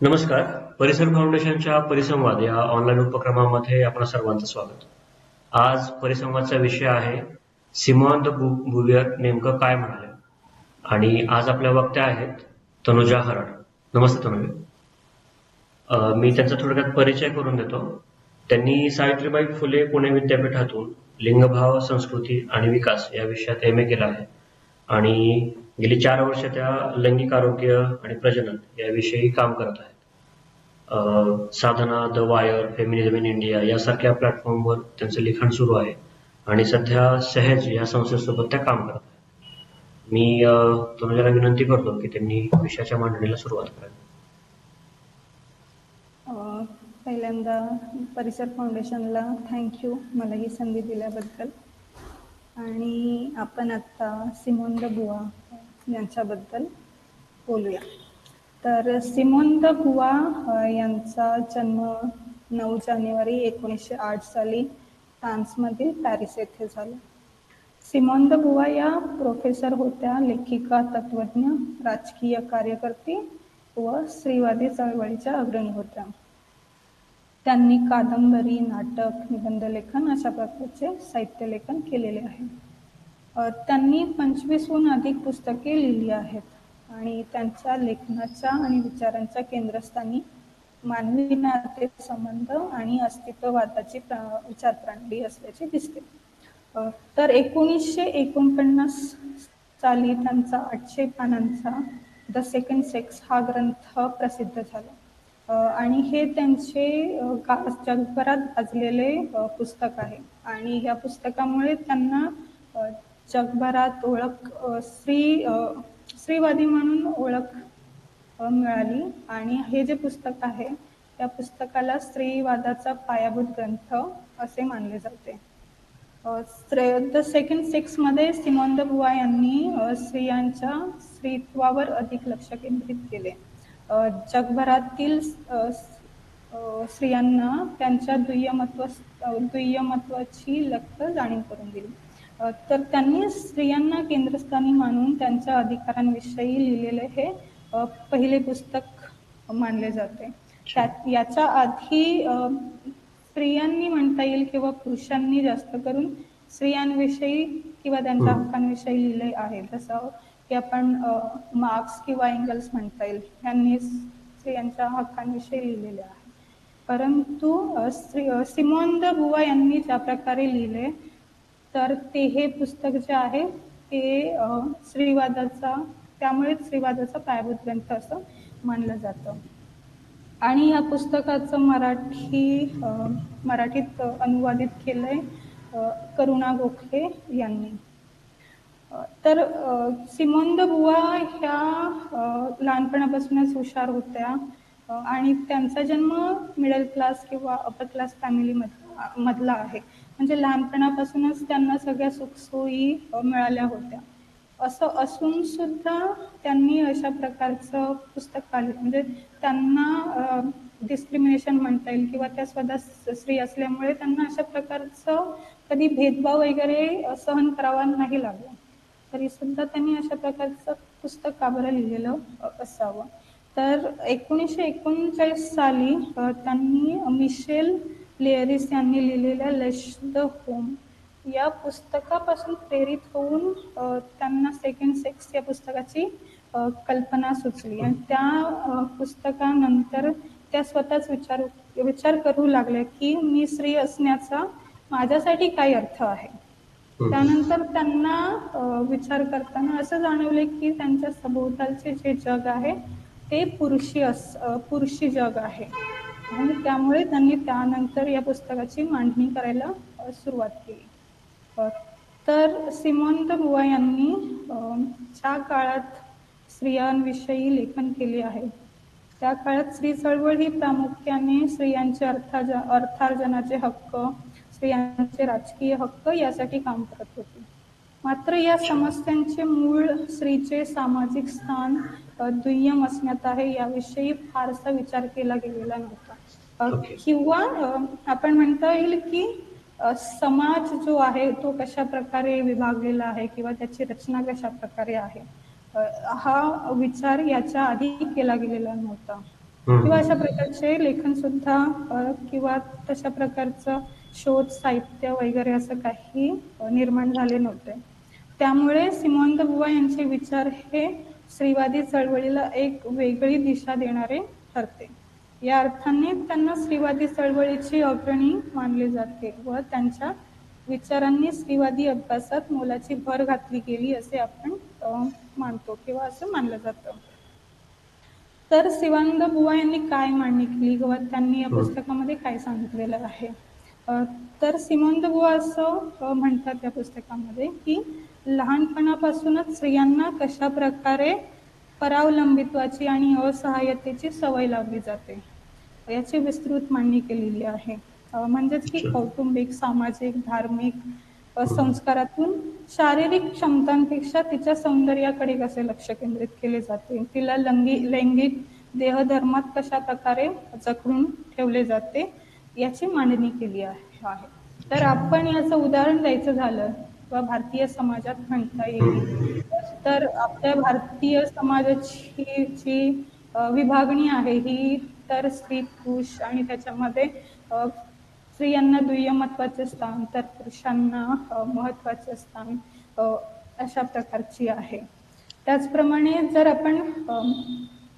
नमस्कार. परिसर फाउंडेशनच्या परिसंवाद या ऑनलाईन उपक्रमामध्ये आपण सर्वांचं स्वागत. आज परिसंवादचा विषय आहे सीमांत द बुवियर नेमकं काय म्हणाले? आणि आज आपल्या वक्त्या आहेत तनुजा हरड नमस्ते तनुजा. मी त्यांचा थोडक्यात परिचय करून देतो. त्यांनी सावित्रीबाई फुले पुणे विद्यापीठातून लिंगभाव संस्कृती आणि विकास या विषयात एम ए केला आहे. आणि गेली चार वर्ष त्या लैंगिक आरोग्य आणि प्रजनन याविषयी काम करत आहेत. Sadhana the Wire Feminism in India यासारख्या प्लॅटफॉर्मवर त्यांचं लिखाण सुरू आहे आणि सध्या सहज या संस्थेसोबत त्या काम करत आहेत. मी तुम्हाला विनंती करतो की त्यांनी विषयाच्या मांडणीला सुरुवात करावी. पहिल्यांदा परिसर फाउंडेशनला थँक्यू मला ही संधी दिल्याबद्दल. आणि आपण आता सिमोन द बुवा यांच्याबद्दल बोलूया. तर सिमोन द यांचा जन्म नऊ जानेवारी एकोणीसशे आठ साली फ्रान्समधील पॅरिस येथे झाला. सिमोन द बुवा या प्रोफेसर होत्या लेखिका तत्वज्ञ राजकीय कार्यकर्ती व स्त्रीवादी चळवळीच्या अग्रणी होत्या. त्यांनी कादंबरी नाटक निबंध लेखन अशा प्रकारचे साहित्य लेखन केलेले आहे. त्यांनी पंचवीसहून अधिक पुस्तके लिहिली आहेत. आणि त्यांच्या लेखनाच्या आणि विचारांच्या केंद्रस्थानी मानवी नाते संबंध आणि अस्तित्ववादाची विचारप्रणाली असल्याचे दिसते. तर एकोणीसशे एकोणपन्नास साली त्यांचा आठशे पानांचा द सेकंड सेक्स हा ग्रंथ प्रसिद्ध झाला. आणि हे त्यांचे जगभरात गाजलेले पुस्तक आहे. आणि या पुस्तकामुळे त्यांना जगभरात ओळख स्त्री स्त्रीवादी म्हणून ओळख मिळाली. आणि हे जे पुस्तक आहे त्या पुस्तकाला स्त्रीवादाचा पायाभूत ग्रंथ असे मानले जाते. द सेकंड सिक्समध्ये सिमोन द बुवा यांनी स्त्रियांच्या स्त्रीत्वावर अधिक लक्ष केंद्रित केले. जगभरातील स्त्रियांना त्यांच्या दुय्यमत्व दुय्यमत्वाची लक्त जाणीव करून दिली. तर त्यांनी स्त्रियांना केंद्रस्थानी मानून त्यांच्या अधिकारांविषयी लिहिलेले हे पहिले पुस्तक मानले जाते. त्यात याच्या आधी स्त्रियांनी म्हणता येईल किंवा पुरुषांनी जास्त करून स्त्रियांविषयी किंवा त्यांच्या हक्कांविषयी लिहिले आहे. जसं की आपण मार्क्स किंवा एंगल्स म्हणता येईल यांनी स्त्रियांच्या हक्कांविषयी लिहिलेले आहे. परंतु श्री सिमोन द बुवा यांनी ज्या प्रकारे लिहिले तर ते हे पुस्तक जे आहे ते श्रीवादाचा त्यामुळे श्रीवादाचा पायाभूत ग्रंथ असं मानलं जातं. आणि या पुस्तकाचं मराठी मराठीत अनुवादित केलंय करुणा गोखले यांनी. तर सिमंद बुवा ह्या लहानपणापासूनच हुशार होत्या. आणि त्यांचा जन्म मिडल क्लास किंवा अपर क्लास फॅमिली मधला आहे. म्हणजे लहानपणापासूनच त्यांना सगळ्या सुखसोयी मिळाल्या होत्या. असं असून सुद्धा त्यांनी अशा प्रकारचं पुस्तक काढलं. म्हणजे त्यांना डिस्क्रिमिनेशन म्हणता येईल किंवा त्या स्वतः स्त्री असल्यामुळे त्यांना अशा प्रकारचं कधी भेदभाव वगैरे सहन करावा नाही लागला. तरी सुद्धा त्यांनी अशा प्रकारचं पुस्तक का बरं लिहिलेलं असावं. तर एकोणीसशे एकोणचाळीस साली त्यांनी मिशेल लेअरिस यांनी लिहिलेल्या लेश द होम या पुस्तकापासून प्रेरित होऊन त्यांना सेकंड सेक्स या पुस्तकाची कल्पना सुचली. आणि त्या पुस्तकानंतर त्या स्वतःच विचार विचार करू लागल्या की मी स्त्री असण्याचा माझ्यासाठी काय अर्थ आहे? त्यानंतर त्यांना विचार करताना असं जाणवले की त्यांच्या सभोवतालचे जे जग आहे ते पुरुषी अस पुरुषी जग आहे. आणि त्यामुळे त्यांनी त्यानंतर या पुस्तकाची मांडणी करायला सुरुवात केली. तर सिमोंत बुवा यांनी ज्या काळात स्त्रियांविषयी लेखन केले आहे. त्या काळात स्त्री चळवळ ही प्रामुख्याने स्त्रियांचे अर्थार्ज अर्थार्जनाचे हक्क स्त्रियांचे राजकीय हक्क यासाठी काम करत होते. मात्र या समस्यांचे मूळ स्त्रीचे सामाजिक स्थान दुय्यम असण्यात आहे याविषयी फारसा विचार केला गेलेला नव्हता. किंवा आपण म्हणता येईल की समाज जो आहे तो कशा प्रकारे विभागलेला आहे किंवा त्याची रचना कशा प्रकारे आहे हा विचार याच्या आधी केला गेलेला नव्हता. किंवा अशा प्रकारचे लेखन सुद्धा किंवा तशा प्रकारचं शोध साहित्य वगैरे असं काही निर्माण झाले नव्हते. त्यामुळे सिमोन बुवा यांचे विचार हे स्त्रीवादी चळवळीला एक वेगळी दिशा देणारे ठरते. या अर्थाने त्यांना स्त्रीवादी चळवळीची अग्रणी मानले जाते व त्यांच्या विचारांनी स्त्रीवादी अभ्यासात मोलाची भर घातली गेली असे आपण मानतो किंवा असं मानलं जातं. तर शिवानंद बुवा यांनी काय मांडणी केली किंवा त्यांनी या पुस्तकामध्ये काय सांगितलेलं आहे? तर सिमोंद बुवा असं म्हणतात या पुस्तकामध्ये की लहानपणापासूनच स्त्रियांना कशा प्रकारे परावलंबित्वाची आणि असहाय्यतेची सवय लावली जाते. याची विस्तृत मांडणी केलेली आहे म्हणजेच की. कौटुंबिक सामाजिक धार्मिक संस्कारातून शारीरिक क्षमतांपेक्षा तिच्या सौंदर्याकडे कसे लक्ष केंद्रित केले जाते तिला लंगी लैंगिक देहधर्मात कशा प्रकारे जखडून ठेवले जाते याची मांडणी केली आहे. तर आपण याचं उदाहरण द्यायचं झालं किंवा भारतीय समाजात म्हणता येईल तर आपल्या भारतीय समाजाची जी विभागणी आहे ही तर स्त्री पुरुष आणि त्याच्यामध्ये स्त्रियांना दुय्यम महत्त्वाचे स्थान तर पुरुषांना महत्त्वाचे महत्त्वाचे स्थान अशा प्रकारची आहे. त्याचप्रमाणे जर आपण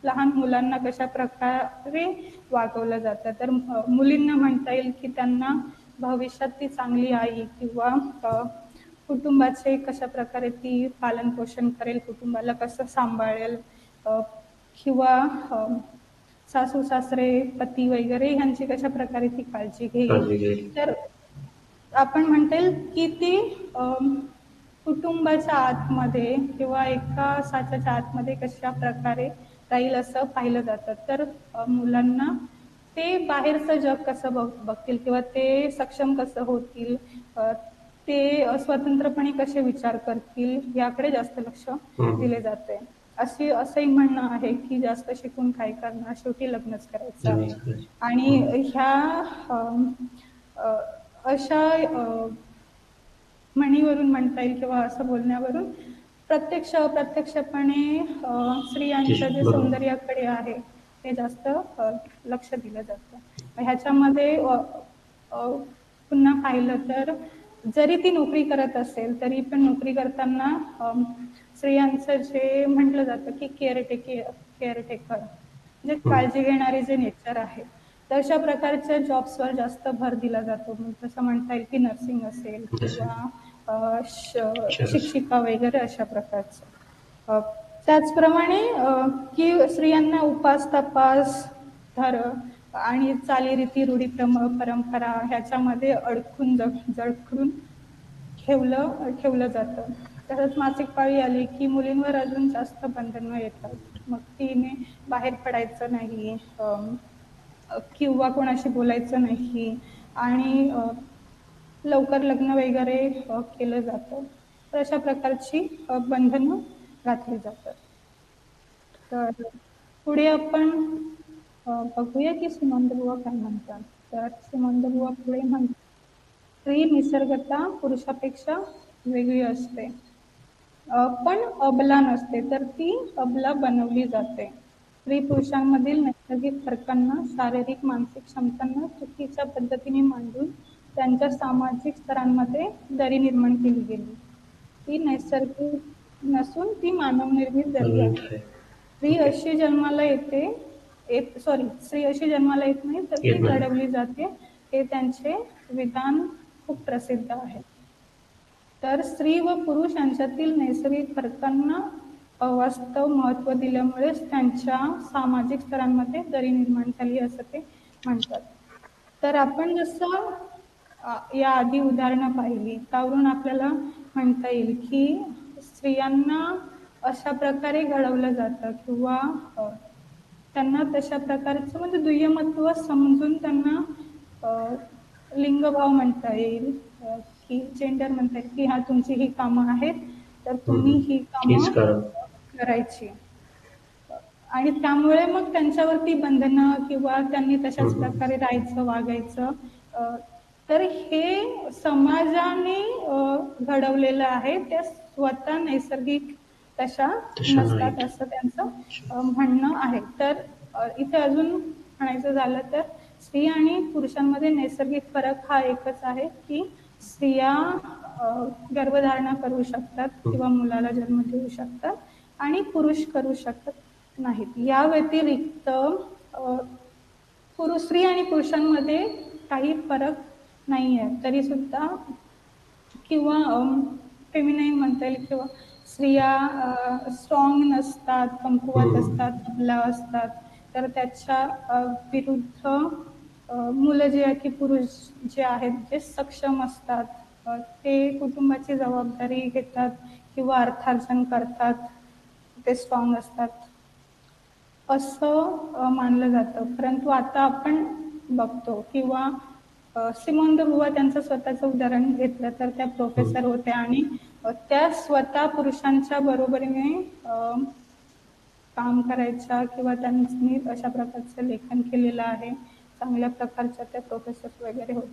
लहान मुलांना कशा प्रकारे वागवलं जातं तर मुलींना म्हणता येईल की त्यांना भविष्यात ती चांगली आई किंवा कुटुंबाचे कशा प्रकारे ती पालन पोषण करेल कुटुंबाला कसं सांभाळेल किंवा सासू सासरे पती वगैरे ह्यांची कशा प्रकारे ती काळजी घेईल. तर आपण म्हणता येईल की ती कुटुंबाच्या आतमध्ये किंवा एका साच्याच्या आतमध्ये कशा प्रकारे राहील असं पाहिलं जातं तर मुलांना ते बाहेरचं जग कसं बघ बघतील किंवा ते सक्षम कसं होतील ते स्वतंत्रपणे कसे विचार करतील याकडे जास्त लक्ष. दिले जाते अशी असंही म्हणणं आहे की जास्त शिकून काय करणार? शेवटी लग्नच करायचं. आणि ह्या अम, अ, अशा म्हणीवरून म्हणता येईल किंवा असं बोलण्यावरून प्रत्यक्ष अप्रत्यक्षपणे स्त्रियांचं जे. सौंदर्याकडे आहे ते जास्त लक्ष दिलं जातं. ह्याच्यामध्ये पुन्हा पाहिलं तर जरी ती नोकरी करत असेल तरी पण नोकरी करताना स्त्रियांचं जे म्हटलं जातं की केअरटेके केअरटेकर जे काळजी घेणारे जे नेचर आहे तशा प्रकारच्या जॉब्सवर जास्त भर दिला जातो. तसं म्हणता येईल की नर्सिंग असेल किंवा शिक्षिका. वगैरे अशा प्रकारचं. त्याचप्रमाणे की स्त्रियांना उपास तपास धर आणि चालीरीती रूढी परंपरा ह्याच्यामध्ये अडकून जडखडून ठेवलं ठेवलं जातं. तसंच मासिक पाळी आली की मुलींवर अजून जास्त बंधनं येतात मग तिने बाहेर पडायचं नाही किंवा कोणाशी बोलायचं नाही आणि लवकर लग्न वगैरे केलं जातं. तर अशा प्रकारची बंधनं घातली जातात. तर पुढे आपण बघूया की बुवा काय म्हणतात. तर बुवा पुढे म्हणतात स्त्री निसर्गता पुरुषापेक्षा वेगळी असते. पण अबला नसते तर ती अबला बनवली जाते. स्त्री पुरुषांमधील नैसर्गिक फरकांना शारीरिक मानसिक क्षमतांना चुकीच्या पद्धतीने मांडून त्यांच्या सामाजिक स्तरांमध्ये दरी निर्माण केली गेली. ती नैसर्गिक नसून ती मानवनिर्मित दरी आहे. स्त्री अशी जन्माला येते येत सॉरी स्त्री अशी जन्माला येत नाही तर ती. घडवली जाते. हे त्यांचे विधान खूप प्रसिद्ध आहे. तर स्त्री व पुरुष यांच्यातील नैसर्गिक फरकांना अवास्तव महत्त्व दिल्यामुळेच त्यांच्या सामाजिक स्तरांमध्ये दरी निर्माण झाली असं ते म्हणतात. तर आपण जसं या आधी उदाहरणं पाहिली त्यावरून आपल्याला म्हणता येईल की स्त्रियांना अशा प्रकारे घडवलं जातं किंवा त्यांना तशा प्रकारचं म्हणजे दुय्यमत्व समजून त्यांना लिंगभाव म्हणता येईल. की जेंडर म्हणता येईल की हा तुमची ही कामं आहेत तर तुम्ही ही कामं करा. करायची आणि त्यामुळे मग त्यांच्यावरती बंधनं किंवा त्यांनी तशाच. प्रकारे राहायचं वागायचं तर हे समाजाने घडवलेलं आहे त्या स्वतः नैसर्गिक तशा नसतात. असं त्यांचं म्हणणं आहे तर इथे अजून म्हणायचं झालं तर स्त्री आणि पुरुषांमध्ये नैसर्गिक फरक हा एकच आहे की स्त्रिया गर्भधारणा करू शकतात किंवा मुलाला जन्म देऊ शकतात आणि पुरुष करू शकत नाहीत. या व्यतिरिक्त पुरुष स्त्री आणि पुरुषांमध्ये काही फरक नाही आहे तरी सुद्धा किंवा फेमिनाईन म्हणता येईल किंवा स्त्रिया स्ट्रॉंग नसतात कमकुवत. असतात अबला असतात तर त्याच्या विरुद्ध मुलं जे आहे की पुरुष जे आहेत जे सक्षम असतात ते कुटुंबाची जबाबदारी घेतात किंवा अर्थार्जन करतात ते स्ट्रॉंग असतात. असं मानलं जातं. परंतु आता आपण बघतो किंवा सिमोन बुवा त्यांचं स्वतःचं उदाहरण घेतलं तर त्या प्रोफेसर होत्या आणि त्या स्वतः पुरुषांच्या बरोबरीने काम करायच्या किंवा त्यांनी अशा प्रकारचं लेखन केलेलं आहे. चांगल्या प्रकारच्या त्या प्रोफेसर वगैरे होत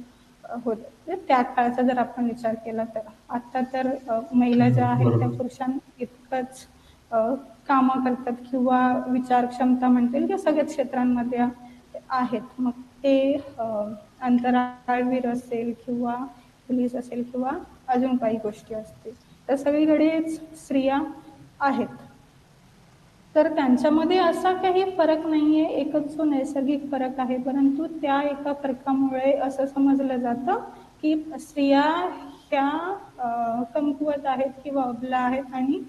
होत. म्हणजे त्या काळाचा जर आपण विचार केला तर. आता तर महिला ज्या आहेत त्या. पुरुषां इतकंच कामं करतात किंवा विचार क्षमता म्हणता येईल किंवा सगळ्याच क्षेत्रांमध्ये आहेत. मग ते अंतराळवीर असेल किंवा पोलीस असेल किंवा अजून काही गोष्टी असतील तर सगळीकडेच स्त्रिया आहेत. तर त्यांच्यामध्ये असा काही फरक नाही आहे एकच जो नैसर्गिक फरक आहे. परंतु त्या एका फरकामुळे असं समजलं जातं की स्त्रिया ह्या कमकुवत आहेत किंवा अबला आहेत आणि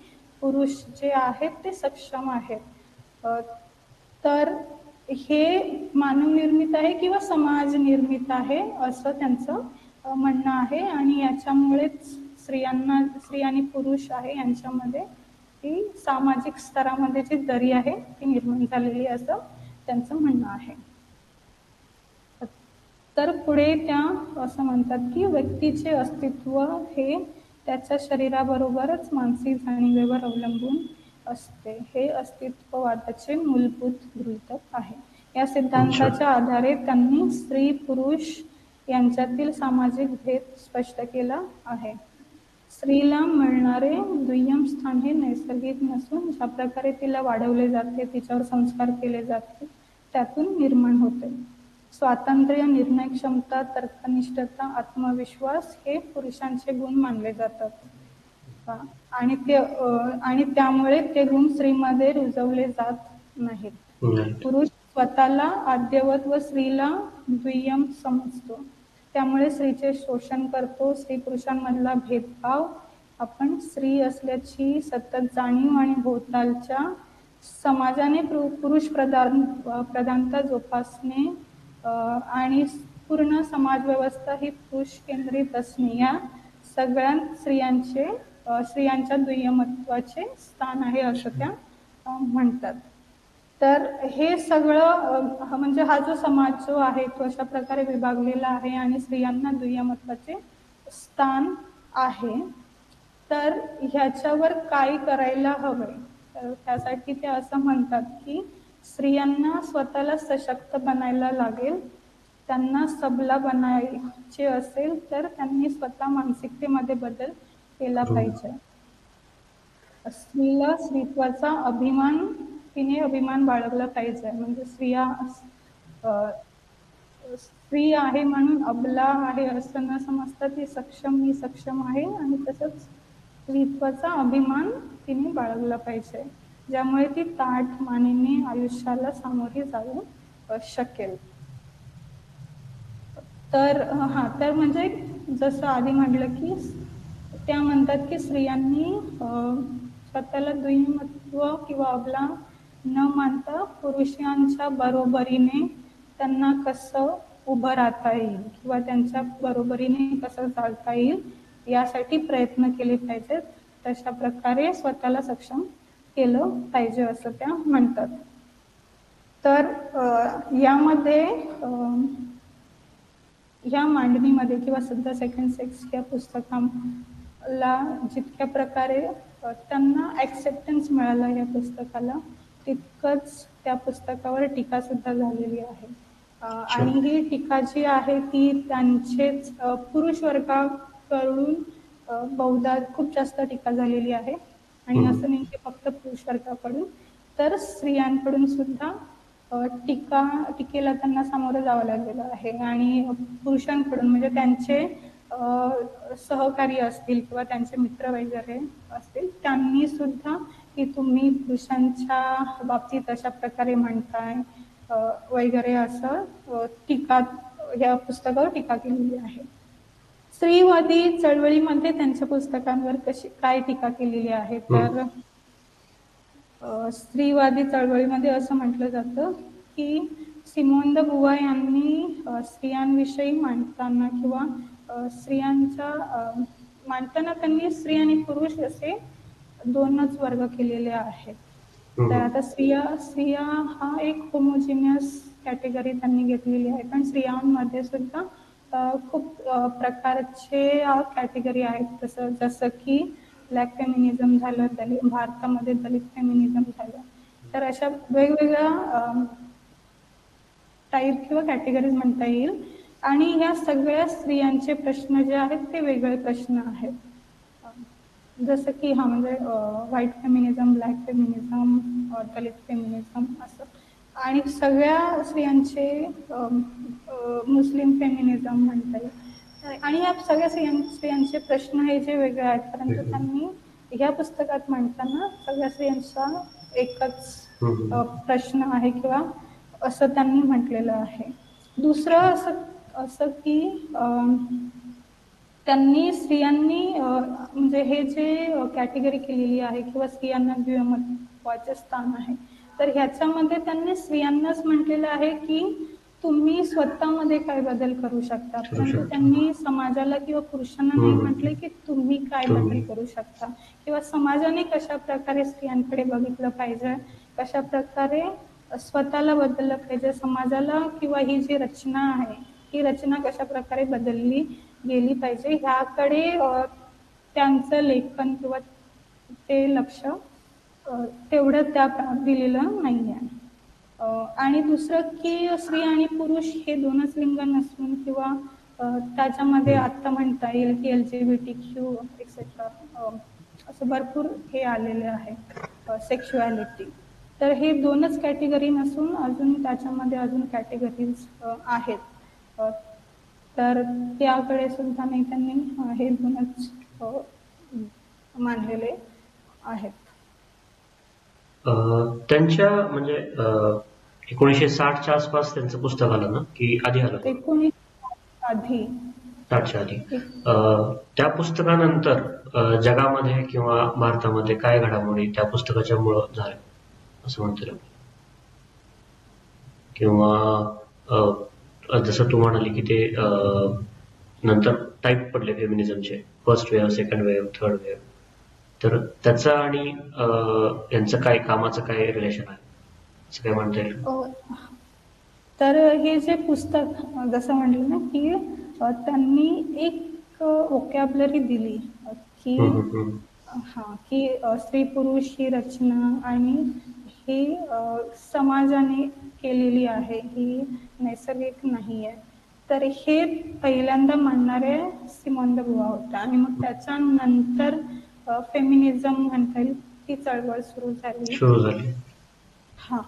पुरुष जे आहेत ते सक्षम आहेत. तर हे मानव निर्मित आहे किंवा समाज निर्मित आहे असं त्यांचं म्हणणं आहे. आणि याच्यामुळेच स्त्रियांना स्त्री आणि पुरुष आहे यांच्यामध्ये. ही सामाजिक स्तरामध्ये जी दरी आहे ती निर्माण झालेली असं त्यांचं म्हणणं आहे. तर पुढे त्या असं म्हणतात की व्यक्तीचे अस्तित्व हे त्याच्या शरीराबरोबरच मानसिक जाणीवेवर अवलंबून असते. हे अस्तित्ववादाचे मूलभूत गृहीतक आहे. या सिद्धांताच्या आधारे त्यांनी स्त्री पुरुष यांच्यातील सामाजिक भेद स्पष्ट केला आहे. स्त्रीला मिळणारे दुय्यम स्थान हे नैसर्गिक नसून ज्या प्रकारे तिला वाढवले जाते तिच्यावर संस्कार केले जाते त्यातून निर्माण होते स्वातंत्र्य निर्णय क्षमता तर्कनिष्ठता आत्मविश्वास हे पुरुषांचे गुण मानले जातात. आणि ते आणि त्यामुळे ते गुण स्त्रीमध्ये रुजवले जात नाहीत नाही. पुरुष स्वतःला आद्यवत व स्त्रीला दुय्यम समजतो त्यामुळे स्त्रीचे शोषण करतो. स्त्री पुरुषांमधला भेदभाव आपण स्त्री असल्याची सतत जाणीव आणि भोवतालच्या समाजाने पुरु- पुरुष प्रधान प्रधानता जोपासणे आणि पूर्ण समाज व्यवस्था ही पुरुष केंद्रित असणे. या सगळ्या स्त्रियांचे स्त्रियांच्या दुय्यमत्वाचे स्थान आहे असं त्या म्हणतात. तर हे सगळं म्हणजे हा जो समाज जो आहे तो अशा प्रकारे विभागलेला आहे आणि स्त्रियांना दुय्यमत्वाचे स्थान आहे. तर ह्याच्यावर काय करायला हवंय? तर त्यासाठी ते असं म्हणतात की स्त्रियांना स्वतःला सशक्त बनायला लागेल त्यांना सबला बनायचे असेल तर त्यांनी स्वतः मानसिकतेमध्ये बदल केला पाहिजे. स्त्रीला स्त्रीत्वाचा अभिमान तिने अभिमान बाळगला पाहिजे. म्हणजे स्त्रिया स्त्री आहे म्हणून अबला आहे असं न समजता ती सक्षम मी सक्षम आहे आणि तसंच स्त्रीत्वाचा अभिमान तिने बाळगला पाहिजे. ज्यामुळे ती ताठ मानेने आयुष्याला सामोरी जाऊ शकेल. तर हां हा तर म्हणजे जसं आधी म्हटलं की त्या म्हणतात की स्त्रियांनी स्वतःला दुय्यमत्व किंवा अबला न मानता पुरुषांच्या बरोबरीने त्यांना कसं उभं राहता येईल किंवा त्यांच्या बरोबरीने कसं चालता येईल यासाठी प्रयत्न केले पाहिजेत. तशा प्रकारे स्वतःला सक्षम केलं पाहिजे असं त्या म्हणतात. तर यामध्ये या मांडणीमध्ये किंवा सध्या सेकंड सेक्स या पुस्तकाला जितक्या प्रकारे त्यांना ॲक्सेप्टन्स मिळाला या पुस्तकाला तितकंच त्या पुस्तकावर टीका सुद्धा झालेली आहे. आणि ही टीका जी आहे ती त्यांचेच पुरुष वर्गाकडून बहुधा खूप जास्त टीका झालेली आहे. आणि. असं नाही की फक्त पुरुष वर्गाकडून तर स्त्रियांकडून सुद्धा टीका टीकेला त्यांना सामोरं जावं लागलेलं आहे. आणि पुरुषांकडून म्हणजे त्यांचे सहकारी असतील किंवा त्यांचे मित्र वगैरे असतील त्यांनी सुद्धा की तुम्ही पुरुषांच्या बाबतीत अशा प्रकारे म्हणताय वगैरे असं टीका या पुस्तकावर टीका केलेली आहे. स्त्रीवादी चळवळीमध्ये त्यांच्या पुस्तकांवर कशी काय टीका केलेली आहे? तर स्त्रीवादी चळवळीमध्ये असं म्हटलं जातं की सिमोन द बुवा यांनी स्त्रियांविषयी मांडताना किंवा स्त्रियांच्या मांडताना त्यांनी स्त्री आणि पुरुष असे दोनच वर्ग केलेले आहेत. तर आता स्त्रिया स्त्रिया हा एक होमोजिनियस कॅटेगरी त्यांनी घेतलेली आहे. पण स्त्रियांमध्ये सुद्धा खूप प्रकारचे कॅटेगरी आहेत. जसं जसं की ब्लॅक फेमिनिझम झालं दलित भारतामध्ये दलित फेमिनिझम झालं. तर अशा वेगवेगळ्या टाईप किंवा कॅटेगरीज म्हणता येईल. आणि ह्या सगळ्या स्त्रियांचे प्रश्न जे आहेत ते वेगळे प्रश्न आहेत. जसं की हा म्हणजे white feminism black feminism Dalit feminism असं. आणि सगळ्या स्त्रियांचे मुस्लिम फेमिनिझम म्हणता येईल. आणि या सगळ्या स्त्रियां स्त्रियांचे प्रश्न हे जे वेगळे आहेत परंतु. त्यांनी ह्या पुस्तकात मांडताना सगळ्या स्त्रियांचा एकच प्रश्न आहे किंवा असं त्यांनी म्हटलेलं आहे. दुसरं असं असं की त्यांनी स्त्रियांनी म्हणजे हे जे कॅटेगरी केलेली आहे किंवा स्त्रियांना महत्त्वाचे स्थान आहे तर ह्याच्यामध्ये त्यांनी स्त्रियांनाच म्हटलेलं आहे की तुम्ही स्वतःमध्ये काय बदल करू शकता परंतु. त्यांनी समाजाला किंवा पुरुषांना नाही. म्हटले की तुम्ही काय. बदल करू शकता किंवा समाजाने कशा प्रकारे स्त्रियांकडे बघितलं पाहिजे कशा प्रकारे स्वतःला बदललं पाहिजे समाजाला किंवा ही जी रचना आहे ही रचना कशा प्रकारे बदलली गेली पाहिजे. ह्याकडे त्यांचं लेखन किंवा ते लक्ष तेवढं त्या दिलेलं नाही आहे आणि दुसरं की स्त्री आणि पुरुष हे दोनच लिंग नसून किंवा त्याच्यामध्ये आत्ता म्हणता येईल की L G B T Q etcetera असं भरपूर हे आलेले आहे सेक्शुॲलिटी तर हे दोनच कॅटेगरी नसून अजून त्याच्यामध्ये अजून कॅटेगरीज आहेत. तर त्याकडे सुद्धा नाही त्यांनी हे दोनच अ, मांडलेले आहेत. अं, त्यांच्या म्हणजे एकोणीसशे साठच्या आसपास त्यांचं पुस्तक आलं ना की आधी आलं एकोणीस आधी. साठच्या आधी. अं, त्या पुस्तकानंतर जगामध्ये किंवा भारतामध्ये काय घडामोडी त्या पुस्तकाच्या मुळे झाल्या? असं म्हणता किंवा अं, जसं तू म्हणाली की ते नंतर टाईप पडले फेमिनिझमचे first wave second wave third wave तर त्याचं आणि यांचं काय कामाचं काय रिलेशन आहे? असं काय म्हणता येईल? अ, तर हे जे पुस्तक जसं म्हटलं ना की त्यांनी एक ओकॅबलरी दिली की. हा की स्त्री पुरुष ही रचना आणि ही समाजाने केलेली आहे ही नैसर्गिक नाही आहे तर हे पहिल्यांदा मांडणारे सिमोन बुवा होत्या आणि मग त्याच्यानंतर फेमिनिझम म्हणता येईल ती चळवळ सुरू झाली. हा.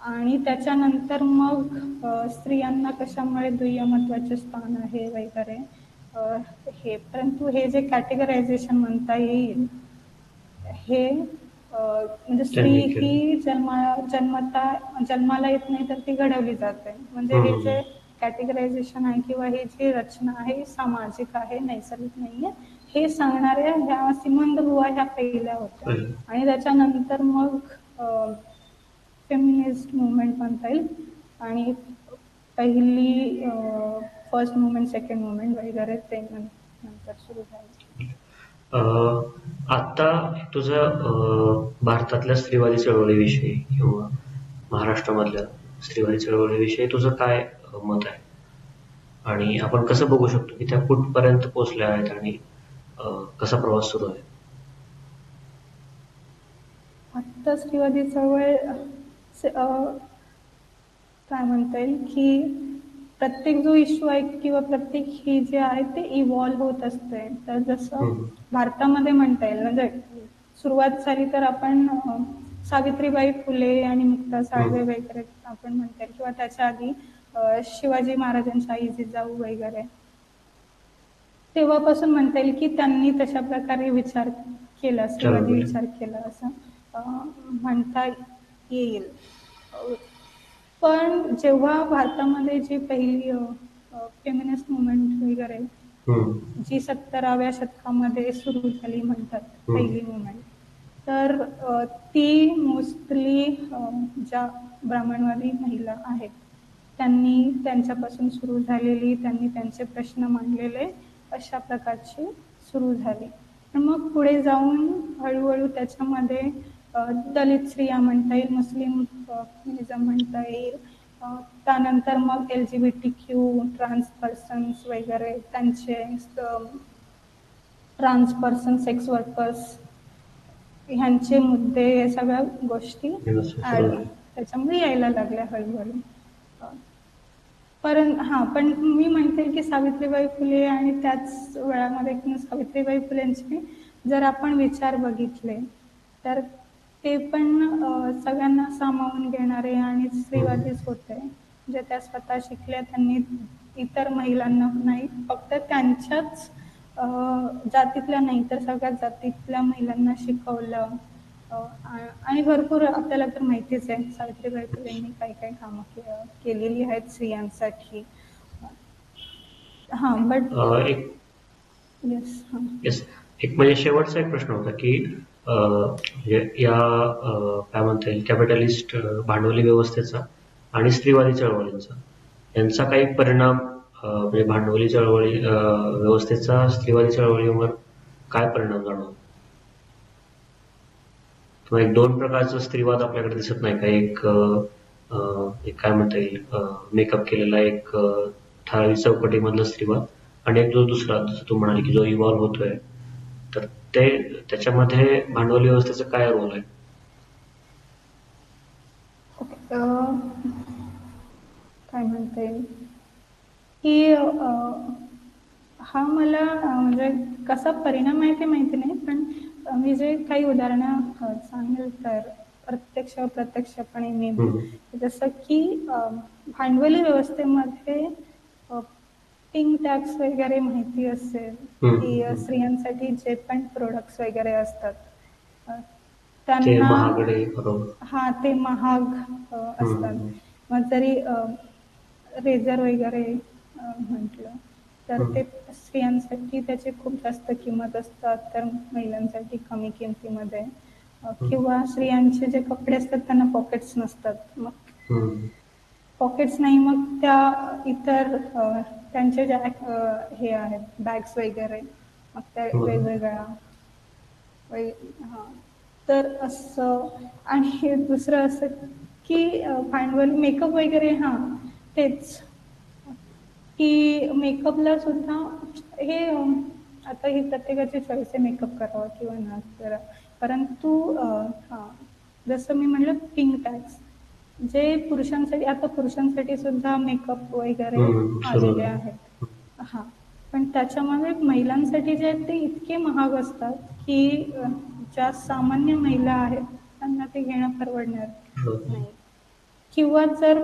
आणि त्याच्यानंतर मग स्त्रियांना कशामुळे दुय्यमत्वाचे स्थान आहे वगैरे हे. परंतु हे जे कॅटेगरायझेशन म्हणता येईल हे म्हणजे स्त्री. ही जन्मा जन्मता जन्माला येत नाही तर ती घडवली जाते म्हणजे हे. जे कॅटेगरायझेशन आहे किंवा हे जी रचना आहे ही सामाजिक आहे नैसर्गिक नाहीये हे सांगणाऱ्या ह्या सिमंद बुवा ह्या पहिल्या होत्या. आणि त्याच्यानंतर मग फेमिनिस्ट मुवमेंट म्हणता येईल आणि पहिली फर्स्ट मुवमेंट सेकंड मुवमेंट वगैरे ते नंतर सुरू झाले अं, आता तुझं भारतातल्या स्त्रीवादी चळवळीविषयी किंवा महाराष्ट्रामधल्या स्त्रीवादी चळवळीविषयी तुझं काय मत आहे? आणि आपण कसं बघू शकतो की त्या कुठपर्यंत पोहोचल्या आहेत आणि कसा प्रवास सुरू आहे? आत्ता स्त्रीवादी चळवळ काय म्हणता येईल की प्रत्येक जो इश्यू आहे किंवा प्रत्येक ही जे आहे ते इव्हॉल्व्ह होत असते तर जसं. भारतामध्ये म्हणता येईल म्हणजे सुरुवात झाली तर आपण सावित्रीबाई फुले आणि मुक्ता साळवे वगैरे आपण म्हणता येईल. किंवा त्याच्या आधी शिवाजी महाराजांच्या आई जिजाऊ वगैरे. तेव्हापासून म्हणता येईल की त्यांनी तशा प्रकारे विचार केला बरोबर. विचार केला असं म्हणता येईल. पण जेव्हा भारतामध्ये जी पहिली फेमिनिस्ट मुवमेंट वगैरे. जी सत्तराव्या शतकामध्ये सुरू झाली म्हणतात. पहिली मुवमेंट तर ती मोस्टली ज्या ब्राह्मणवादी महिला आहेत त्यांनी त्यांच्यापासून सुरू झालेली त्यांनी त्यांचे प्रश्न मांडलेले अशा प्रकारची सुरू झाली मग पुढे जाऊन हळूहळू त्याच्यामध्ये दलित स्त्रिया म्हणता येईल मुस्लिम फेमिनिझम म्हणता येईल त्यानंतर मग L G B T Q trans persons वगैरे त्यांचे ट्रान्स पर्सन सेक्स वर्कर्स ह्यांचे मुद्दे या सगळ्या गोष्टी झाली. त्याच्यामध्ये यायला लागल्या हळूहळू पण हा पण मी म्हणते की सावित्रीबाई फुले आणि त्याच वेळामध्ये किंवा सावित्रीबाई फुलेंचे जर आपण विचार बघितले तर ते पण सगळ्यांना सामावून घेणारे आणि स्त्रीवादीच होते. जे त्या स्वतः शिकल्या त्यांनी इतर महिलांना नाही फक्त त्यांच्याच जातीतल्या नाही तर सगळ्या जातीतल्या महिलांना शिकवलं. आणि भरपूर आपल्याला तर माहितीच आहे सावित्रीबाई फुलेंनी काय काय कामं केलेली आहेत स्त्रियांसाठी. हा बट एक येस हां. येस एक म्हणजे शेवटचा एक प्रश्न होता की या काय म्हणता येईल कॅपिटलिस्ट भांडवली व्यवस्थेचा आणि स्त्रीवादी चळवळींचा यांचा काही परिणाम म्हणजे भांडवली चळवळी व्यवस्थेचा स्त्रीवादी चळवळीवर काय परिणाम जाणवतो? किंवा एक दोन प्रकारचा स्त्रीवाद आपल्याकडे दिसत नाही का? एक एक काय म्हणता येईल मेकअप केलेला एक ठराविक चौकटीमधला स्त्रीवाद आणि एक जो दुसरा जसं तू म्हणाली की जो इव्हॉल्व्ह होतोय तर ते त्याच्यामध्ये भांडवली व्यवस्थेचा काय रोल आहे ओके काय म्हणता येईल की हा मला म्हणजे कसा परिणाम आहे ते माहिती नाही पण मी जे काही उदाहरणं सांगेल तर प्रत्यक्ष अप्रत्यक्षपणे मी. जसं की भांडवली व्यवस्थेमध्ये पिंक टॅक्स वगैरे माहिती असेल. की स्त्रियांसाठी जे पण प्रोडक्ट्स वगैरे असतात त्यांना हा ते महाग असतात. मग जरी रेझर वगैरे म्हटलं तर. ते स्त्रियांसाठी त्याची खूप जास्त किंमत असतात तर महिलांसाठी कमी किमतीमध्ये किंवा स्त्रियांचे जे कपडे असतात त्यांना पॉकेट्स नसतात मग. पॉकेट्स नाही मग त्या इतर त्यांचे ज्या हे आहेत बॅग्स वगैरे मग त्या हम्म. वेगवेगळ्या हा. तर असं आणि दुसरं असं की भांडवल मेकअप वगैरे हां तेच की मेकअपला सुद्धा हे आता ही प्रत्येकाची चॉईस आहे मेकअप करावा किंवा ना करा परंतु हां जसं मी म्हणलं पिंक टॅक्स जे पुरुषांसाठी आता पुरुषांसाठी सुद्धा मेकअप वगैरे आलेले. आहेत हा पण त्याच्यामध्ये महिलांसाठी जे आहेत ते इतके महाग असतात की ज्या सामान्य महिला आहेत त्यांना ते घेणं परवडणार बरोबर. नाही किंवा जर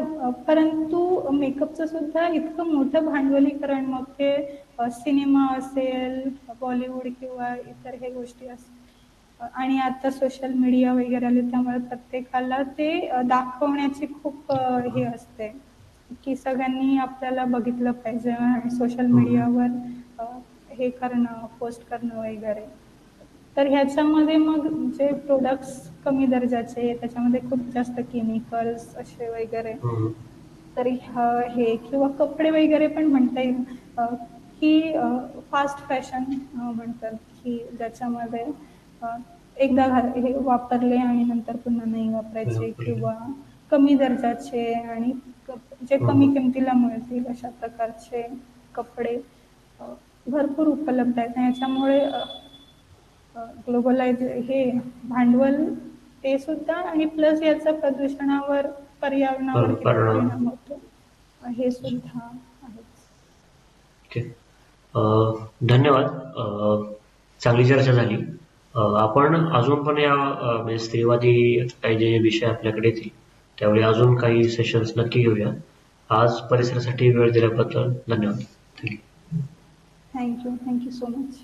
परंतु मेकअपचं सुद्धा इतकं मोठं भांडवलीकरण मग ते सिनेमा असेल बॉलिवूड किंवा इतर हे गोष्टी असतील आणि आता सोशल मीडिया वगैरे आले त्यामुळे प्रत्येकाला ते दाखवण्याची खूप हे असते की सगळ्यांनी आपल्याला बघितलं पाहिजे आणि सोशल मीडियावर अ, हे करणं पोस्ट करणं वगैरे. तर ह्याच्यामध्ये मग जे प्रोडक्ट्स कमी दर्जाचे त्याच्यामध्ये खूप जास्त केमिकल्स असे वगैरे. हम्म. तरी ह- हे किंवा कपडे वगैरे पण म्हणता येईल. की फास्ट फॅशन म्हणतात की ज्याच्यामध्ये एकदा हे वापरले आणि नंतर पुन्हा नाही वापरायचे. किंवा कमी दर्जाचे आणि जे कमी किमतीला मिळतील अशा प्रकारचे कपडे भरपूर उपलब्ध आहेत. याच्यामुळे ग्लोबलाइज हे भांडवल ते सुद्धा आणि प्लस याचा प्रदूषणावर पर्यावरणावर परिणाम. होतो हे सुद्धा आहे धन्यवाद. चांगली चर्चा झाली. आपण अजून पण या म्हणजे स्त्रीवादी काही जे विषय आपल्याकडे येतील त्यावेळी अजून काही सेशन्स नक्की घेऊया. आज परिसरासाठी वेळ दिल्याबद्दल धन्यवाद. Thank you thank you so much